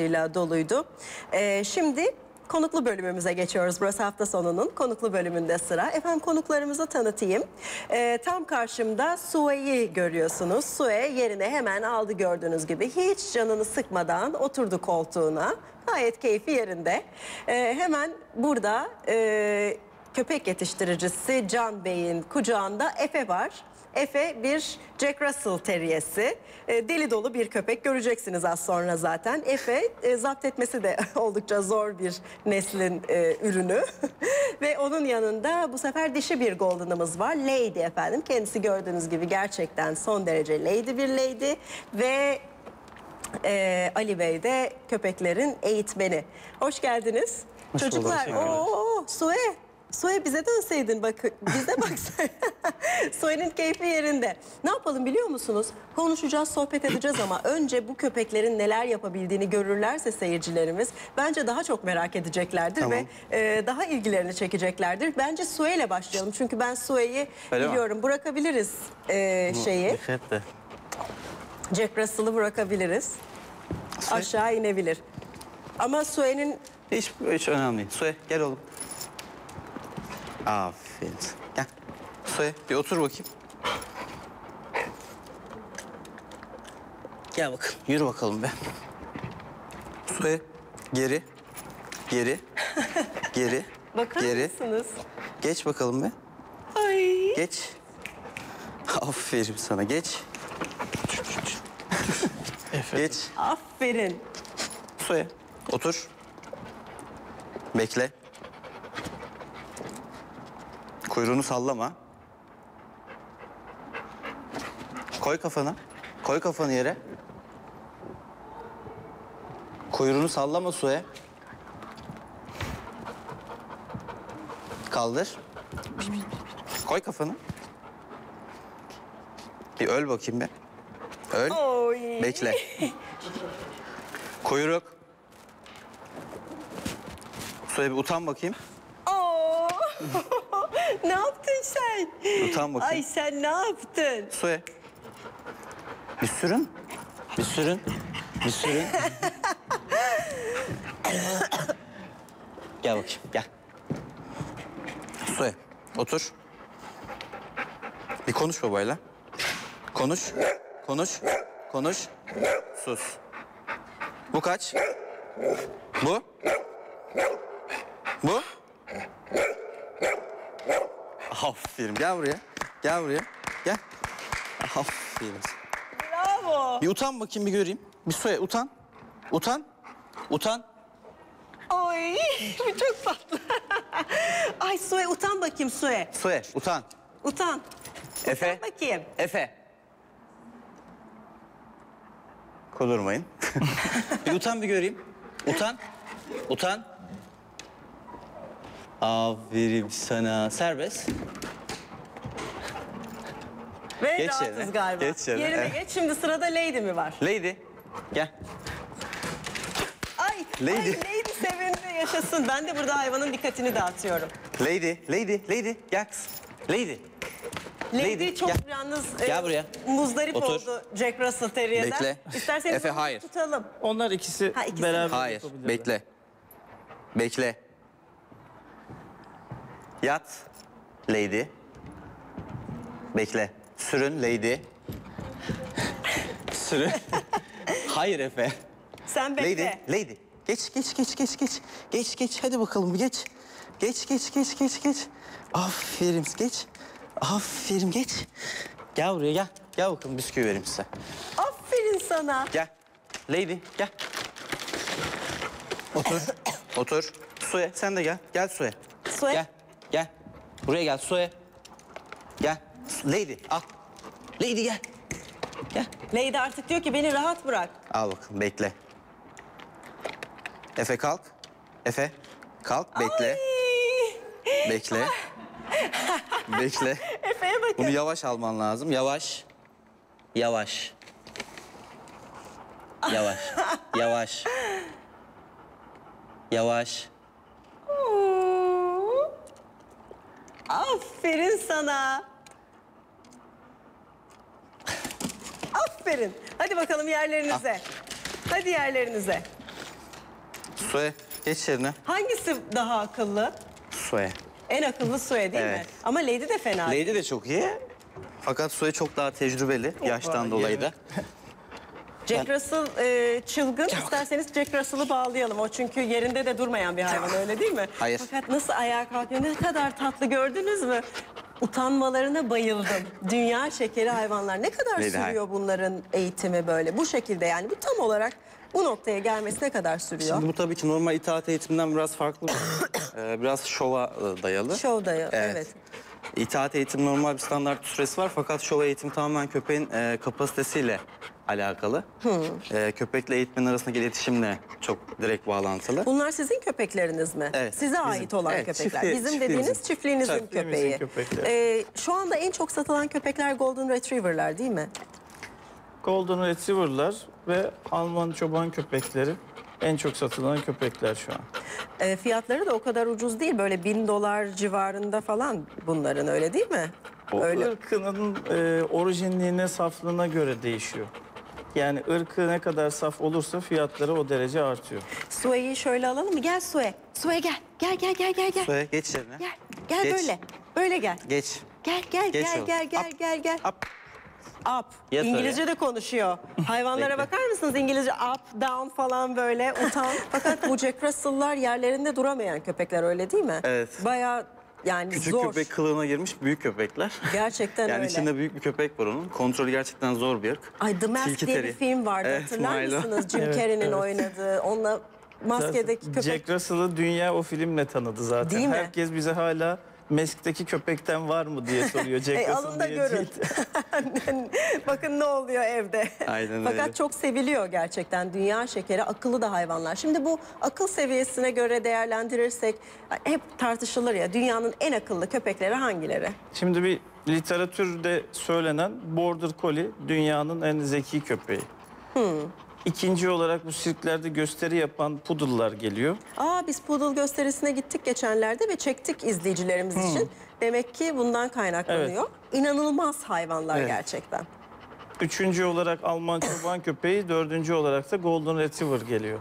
ile doluydu. Ee, şimdi konuklu bölümümüze geçiyoruz. Burası hafta sonunun konuklu bölümünde sıra. Efendim konuklarımızı tanıtayım. Ee, tam karşımda Sue'yi görüyorsunuz. Sue yerine hemen aldı gördüğünüz gibi. Hiç canını sıkmadan oturdu koltuğuna. Gayet keyfi yerinde. Ee, hemen burada e, köpek yetiştiricisi Can Bey'in kucağında Efe var. Efe bir Jack Russell teriyesi. E, deli dolu bir köpek göreceksiniz az sonra zaten. Efe e, zapt etmesi de oldukça zor bir neslin e, ürünü. Ve onun yanında bu sefer dişi bir golden'ımız var. Lady efendim. Kendisi gördüğünüz gibi gerçekten son derece lady bir lady. Ve e, Ali Bey de köpeklerin eğitmeni. Hoş geldiniz. Hoş Çocuklar, ooo Sue. Sue bize dönseydin bak bize baksaydın. Sue'nin keyfi yerinde. Ne yapalım biliyor musunuz? Konuşacağız, sohbet edeceğiz ama önce bu köpeklerin neler yapabildiğini görürlerse seyircilerimiz bence daha çok merak edeceklerdir Tamam. ve e, daha ilgilerini çekeceklerdir. Bence Sue ile başlayalım çünkü ben mi? biliyorum. Bırakabiliriz e, şeyi. De. Jack Russell'ı bırakabiliriz. Aşağı inebilir. Ama Sue'nin Hiç, hiç önemli değil. Suya gel oğlum. Aferin. Gel. Suya bir otur bakayım. Gel bakalım. Yürü bakalım be. Suya geri. Geri. Geri. bakar geri. mısınız? Geç bakalım be. Ay. Geç. Aferin sana. Geç. Geç. Aferin. Suya. Otur. Bekle. Kuyruğunu sallama. Koy kafanı. Koy kafanı yere. Kuyruğunu sallama suya. Kaldır. Koy kafanı. Bir öl bakayım be. Öl. Oy. Bekle. Kuyruk. Şöyle bir utan bakayım. Oo. ne yaptın sen? Utan bakayım. Ay sen ne yaptın? Suya. Bir sürün. Bir sürün. Bir sürün. gel bakayım gel. Suya otur. Bir konuş babayla. Konuş. Konuş. Konuş. Sus. Bu kaç? Bu? Bu? Aferin. Gel buraya. Gel buraya. Gel. Aferin. Bravo. Bir utan bakayım bir göreyim. Bir suya utan. Utan. Utan. Oy. Bu çok tatlı. Ay Sue utan bakayım Sue. Suya utan. Utan. Efe. Bakayım. Efe. Kudurmayın. bir utan bir göreyim. Utan. Utan. Aferin sana. Serbest. Ve Geç rahatız yerine, galiba. geç yerine, Yerine evet. geç. Şimdi sırada Lady mi var? Lady. Gel. Ay, Lady. ay Lady sevindi yaşasın. Ben de burada hayvanın dikkatini dağıtıyorum. Lady. Lady. Lady. Gel kız. Lady. Lady, Lady, çok gel. yalnız Gel buraya. muzdarip Otur. oldu Jack Russell Terrier'den. Bekle. İsterseniz Efe, hayır. tutalım. Onlar ikisi, Ha, ikisi. beraber Hayır. Bekle. Bekle. Yat. Lady. Bekle. Sürün lady. Sürün. Hayır Efe. Sen bekle. Lady. Lady. Geç geç geç geç geç. Geç geç hadi bakalım geç. Geç geç geç geç geç. Aferin geç. Aferin geç. Gel buraya gel. Gel bakalım bisküvi vereyim size. Aferin sana. Gel. Lady gel. Otur. Otur. Suya sen de gel. Gel Suya. Sue. Gel. Gel. Buraya gel Suya. Gel. Lady al. Lady gel. Gel. Lady artık diyor ki beni rahat bırak. Al bakalım bekle. Efe kalk. Efe kalk bekle. Ay. Bekle. bekle. Efe'ye bakın. Bunu yavaş alman lazım. Yavaş. Yavaş. Yavaş. Yavaş. Yavaş. Aferin sana. Aferin. Hadi bakalım yerlerinize. Hadi yerlerinize. Sue geç yerine. Hangisi daha akıllı? Sue. En akıllı Sue değil mi? Evet. Ama Lady de fena. Lady de çok iyi. Fakat Sue çok daha tecrübeli yaştan dolayı da. Jack Russell e, çılgın. İsterseniz Jack Russell'ı bağlayalım. O çünkü yerinde de durmayan bir hayvan öyle değil mi? Hayır. Fakat nasıl ayağa kalkıyor ne kadar tatlı gördünüz mü? Utanmalarına bayıldım. Dünya şekeri hayvanlar. Ne kadar Neydi, sürüyor bunların eğitimi böyle? Bu şekilde yani bu tam olarak bu noktaya gelmesi ne kadar sürüyor? Şimdi bu tabii ki normal itaat eğitiminden biraz farklı. Ee, biraz şova e, dayalı. Show'da evet. Evet. İtaat eğitim normal bir standart süresi var fakat şov eğitim tamamen köpeğin e, kapasitesiyle alakalı. E, köpekle eğitmenin arasındaki iletişimle çok direkt bağlantılı. Bunlar sizin köpekleriniz mi? Evet, Size bizim. ait olan Evet, köpekler. çiftli- Bizim dediğiniz çiftliğimizin. çiftliğinizin Çiftliğimizin köpeği. köpekleri. Ee, şu anda en çok satılan köpekler Golden Retriever'lar değil mi? Golden Retriever'lar ve Alman çoban köpekleri en çok satılan köpekler şu an. Ee, fiyatları da o kadar ucuz değil. Böyle bin dolar civarında falan bunların öyle değil mi? O öyle. ırkının e, orijinliğine, saflığına göre değişiyor. Yani ırkı ne kadar saf olursa fiyatları o derece artıyor. Sue'yi şöyle alalım mı? Gel Sue. Sue gel. Gel gel gel gel gel. Sue geç yerine. Gel. Gel Geç. böyle. Böyle gel. Geç. Gel gel Geç gel gel gel gel gel. Up. Up. Yes, İngilizce de konuşuyor. Hayvanlara bakar mısınız? İngilizce up, down falan böyle utan. Fakat bu Jack Russell'lar yerlerinde duramayan köpekler öyle değil mi? Evet. Bayağı yani Küçük zor. köpek kılığına girmiş büyük köpekler. Gerçekten yani öyle. içinde büyük bir köpek var onun. Kontrolü gerçekten zor bir ırk. Ay The Mask Tilki diye bir teri. film vardı Evet, hatırlar Milo. mısınız? Jim Evet, Carrey'nin evet. oynadığı. Onunla maskedeki köpek. Jack Russell'ı dünya o filmle tanıdı zaten. Değil mi? Herkes bize hala Mesk'teki köpekten var mı diye soruyor. Jack Russell alın da görün. Bakın ne oluyor evde. Aynen Fakat öyle. çok seviliyor gerçekten dünya şekeri akıllı da hayvanlar. Şimdi bu akıl seviyesine göre değerlendirirsek hep tartışılır ya dünyanın en akıllı köpekleri hangileri? Şimdi bir literatürde söylenen Border Collie dünyanın en zeki köpeği. Hmm. İkinci olarak bu sirklerde gösteri yapan poodle'lar geliyor. Aa biz poodle gösterisine gittik geçenlerde ve çektik izleyicilerimiz için. Demek ki bundan kaynaklanıyor. İnanılmaz hayvanlar Evet. gerçekten. Üçüncü olarak Alman çoban köpeği, dördüncü olarak da Golden Retriever geliyor.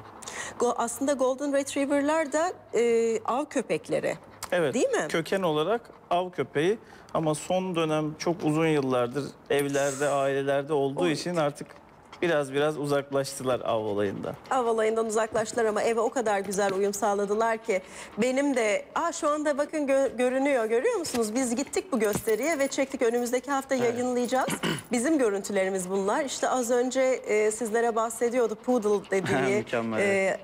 Go- aslında Golden Retriever'lar da e, av köpekleri. Evet. Değil mi? Köken olarak av köpeği ama son dönem çok uzun yıllardır evlerde, ailelerde olduğu için artık biraz biraz uzaklaştılar av olayından. Av olayından uzaklaştılar ama eve o kadar güzel uyum sağladılar ki benim de aa şu anda bakın gö- görünüyor görüyor musunuz? Biz gittik bu gösteriye ve çektik önümüzdeki hafta yayınlayacağız. Bizim görüntülerimiz bunlar. İşte az önce e, sizlere bahsediyordu Poodle dediği e,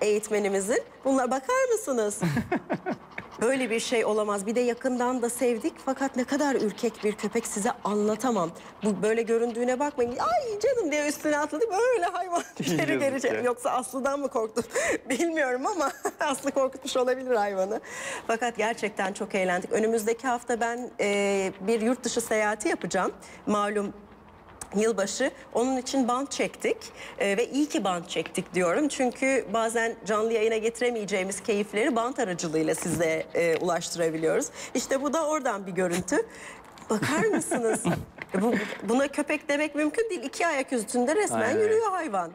eğitmenimizin. Bunlar bakar mısınız? Böyle bir şey olamaz. Bir de yakından da sevdik fakat ne kadar ürkek bir köpek size anlatamam. Bu böyle göründüğüne bakmayın. Ay canım diye üstüne atladı. Böyle hayvan geri geri. Yoksa Aslı'dan mı korktun? Bilmiyorum ama Aslı korkutmuş olabilir hayvanı. Fakat gerçekten çok eğlendik. Önümüzdeki hafta ben e, bir yurt dışı seyahati yapacağım. Malum yılbaşı. Onun için band çektik Ee, ve iyi ki band çektik diyorum. Çünkü bazen canlı yayına getiremeyeceğimiz keyifleri band aracılığıyla size e, ulaştırabiliyoruz. İşte bu da oradan bir görüntü. Bakar mısınız? bu, buna köpek demek mümkün değil. İki ayak üstünde resmen Aynen. yürüyor hayvan.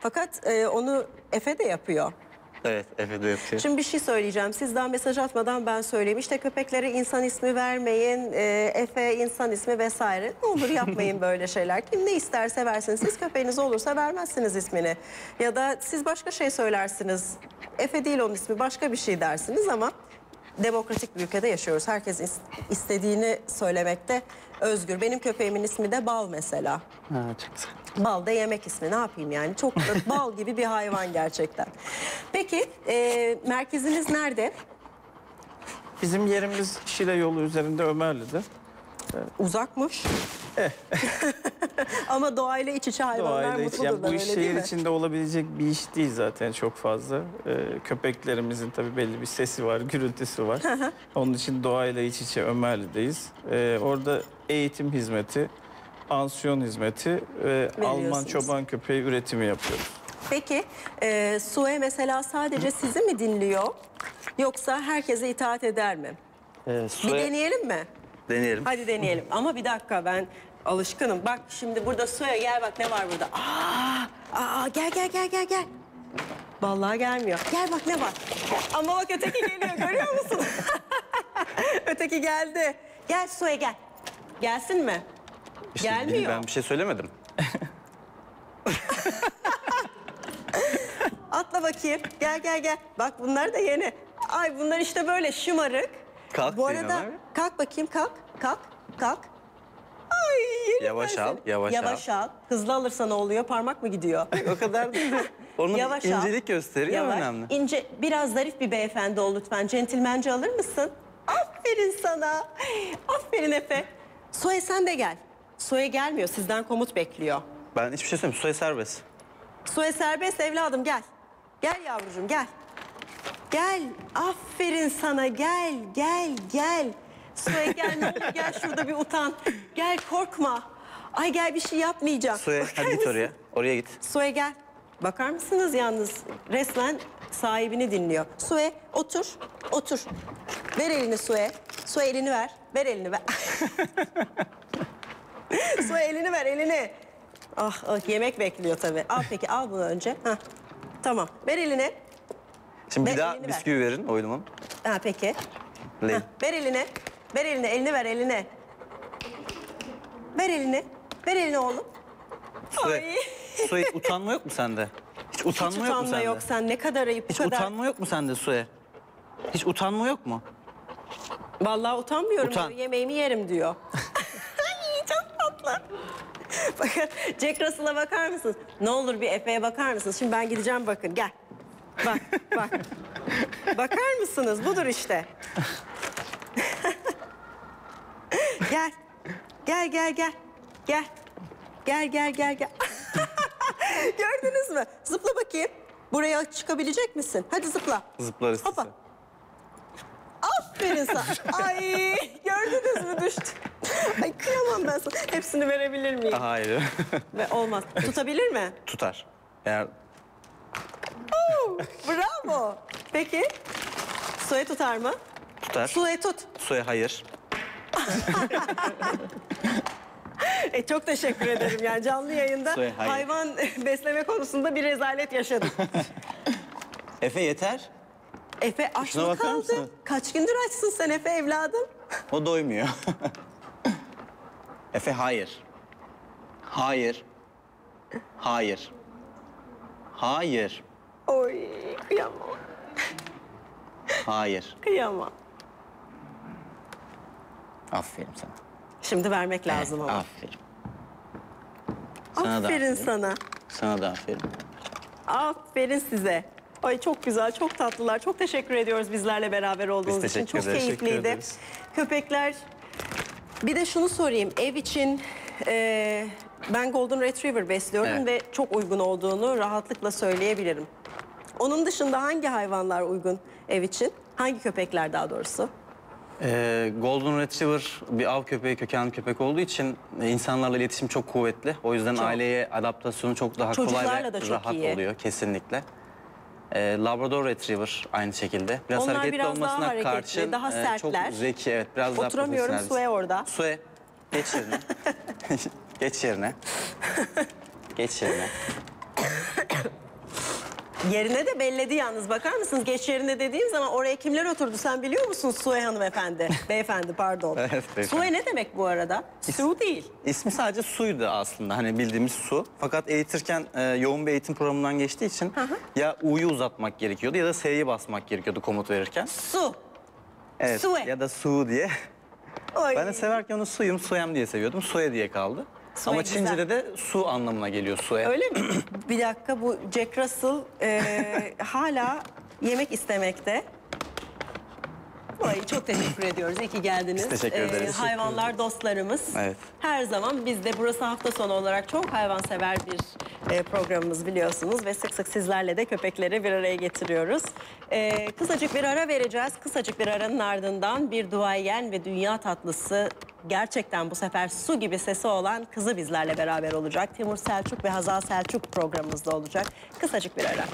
Fakat e, onu Efe de yapıyor. Evet, de yapıyor. Şimdi bir şey söyleyeceğim. Siz daha mesaj atmadan ben söyleyeyim. İşte köpeklere insan ismi vermeyin. e, Efe insan ismi vesaire. Ne olur yapmayın böyle şeyler. Kim ne isterse versin. Siz köpeğiniz olursa vermezsiniz ismini. Ya da siz başka şey söylersiniz. Efe değil onun ismi başka bir şey dersiniz ama demokratik bir ülkede yaşıyoruz. Herkes is- istediğini söylemekte özgür. Benim köpeğimin ismi de Bal mesela. Ha, çok güzel. Bal da yemek ismi ne yapayım yani çok da bal gibi bir hayvan gerçekten. Peki e, merkeziniz nerede? Bizim yerimiz Şile yolu üzerinde Ömerli'de. Uzakmış. Ama doğayla iç içe hayvanlar Doğayla iç, mutludur yani bu iş şehir içinde olabilecek bir iş değil zaten çok fazla. Ee, köpeklerimizin tabii belli bir sesi var, gürültüsü var. Onun için doğayla iç içe Ömerli'deyiz. Ee, orada eğitim hizmeti, ansiyon hizmeti ve Alman çoban köpeği üretimi yapıyoruz. Peki e, Sue mesela sadece sizi mi dinliyor? Yoksa herkese itaat eder mi? Bir Sue, deneyelim mi? deneyelim. Hadi deneyelim. Ama bir dakika ben alışkınım. Bak şimdi burada Sue gel bak ne var burada. Aa, aa gel gel gel gel gel. Vallahi gelmiyor. Gel bak ne var. Ama bak öteki geliyor görüyor musun? öteki geldi. Gel Suya gel. Gelsin mi? İşte Gelmiyor. Ben bir şey söylemedim. Atla bakayım. Gel gel gel. Bak bunlar da yeni. Ay bunlar işte böyle şımarık. Kalk Bu arada abi. kalk bakayım kalk. Kalk. Kalk. Ay Yavaş al, yavaş Yavaş al. Hızlı alırsa ne oluyor? Parmak mı gidiyor? O kadar değil. Onun Yavaş al. incelik gösteriyor Yavaş. önemli. İnce, biraz zarif bir beyefendi ol lütfen. Centilmence alır mısın? Aferin sana. Aferin Efe. Soya sen de gel. Soya gelmiyor. Sizden komut bekliyor. Ben hiçbir şey söylemiyorum. Soya serbest. Soya serbest evladım gel. Gel yavrucuğum gel. Gel. Aferin sana gel gel gel. Soya gel ne olur gel şurada bir utan. Gel korkma. Ay gel bir şey yapmayacağım. Soya Bakar hadi git oraya. Oraya git. Suya gel. Bakar mısınız yalnız? Resmen sahibini dinliyor. Suya otur, otur. Ver elini Suya. Suya elini ver. Ver elini ver. Suya elini ver, elini. Ah, ah, yemek bekliyor tabii. Al peki, al bunu önce. Hah. Tamam, ver elini. Şimdi Ver, bir daha elini ver. bisküvi verin oylumun. Ha peki. Hah, ver elini. Ver elini, elini ver, elini. Ver elini. Ver elini oğlum. Soya, Ay. Hiç utanma yok mu sende? Hiç utanma Hiç yok mu utanma sende? yok. Sen ne kadar ayıp, Hiç kadar. utanma yok mu sende Soya? Hiç utanma yok mu? Vallahi utanmıyorum. Utan. diyor, Yemeğimi yerim diyor. Ay çok tatlı. Bakın Jack Russell'a bakar mısınız? Ne olur bir Efe'ye bakar mısınız? Şimdi ben gideceğim bakın gel. Bak bak. bakar mısınız? Budur işte. gel. Gel gel gel. Gel. Gel gel gel gel. Gördünüz mü? Zıpla bakayım. Buraya çıkabilecek misin? Hadi zıpla. Zıplarız Hoppa. size. Aferin sana. Ay gördünüz mü düştü. Ay kıyamam ben sana. Hepsini verebilir miyim? Hayır. Ve olmaz. Tutabilir mi? Tutar. Eğer Bravo. Peki. Suya tutar mı? tutar. Suya tut. Soya hayır. E, çok teşekkür ederim. Yani canlı yayında hayır. hayvan besleme konusunda bir rezalet yaşadık. Efe yeter. Efe aç Şuna mı bakar kaldı? mısın? Kaç gündür açsın sen Efe evladım? O doymuyor. Efe hayır. Hayır. Hayır. Hayır. Oy kıyamam. Hayır. Kıyamam. Aferin sana. Şimdi vermek lazım ama. Aferin. Sana da Aferin aferin. sana. Sana da aferin. Aferin size. Ay çok güzel, çok tatlılar. Çok teşekkür ediyoruz bizlerle beraber olduğunuz Biz için. Çok ederiz. Keyifliydi. Köpekler. Bir de şunu sorayım. Ev için e, ben Golden Retriever besliyorum Evet. ve çok uygun olduğunu rahatlıkla söyleyebilirim. Onun dışında hangi hayvanlar uygun ev için? Hangi köpekler daha doğrusu? Ee, Golden Retriever bir av köpeği, kökenli köpek olduğu için e, insanlarla iletişim çok kuvvetli. O yüzden Çok. aileye adaptasyonu çok daha kolay Çocuklarla ve da çok rahat iyi. oluyor kesinlikle. Ee, Labrador Retriever aynı şekilde. Biraz Onlar hareketli biraz daha olmasına hareketli, karşın daha e, çok sertler. zeki, evet biraz daha Oturamıyorum, profesyonel. Sue orada. Sue, geç yerine. geç yerine. geç yerine. Yerine de belledi yalnız. Bakar mısınız? Geç yerine dediğim zaman oraya kimler oturdu sen biliyor musun Sue hanımefendi? Beyefendi pardon. Evet, beyefendi. Sue ne demek bu arada? Su değil. İsmi sadece suydu aslında hani bildiğimiz su. Fakat eğitirken e, yoğun bir eğitim programından geçtiği için ya U'yu uzatmak gerekiyordu ya da S'yi basmak gerekiyordu komut verirken. Su. Evet. Sue. Ya da su diye. Oy. Ben de severken onu suyum, suyam diye seviyordum. Suya diye kaldı. Sue Ama güzel. Çince'de de su anlamına geliyor suya. Öyle mi? bir dakika bu Jack Russell e, hala yemek istemekte. Ay, çok teşekkür ediyoruz. İyi ki geldiniz. Biz teşekkür ederiz. hayvanlar dostlarımız. Evet. Her zaman biz de burası hafta sonu olarak çok hayvansever bir e, programımız biliyorsunuz. Ve sık sık sizlerle de köpekleri bir araya getiriyoruz. E, kısacık bir ara vereceğiz. Kısacık bir aranın ardından bir duayen ve dünya tatlısı gerçekten bu sefer su gibi sesi olan kızı bizlerle beraber olacak. Timur Selçuk ve Hazal Selçuk programımızda olacak. Kısacık bir ara.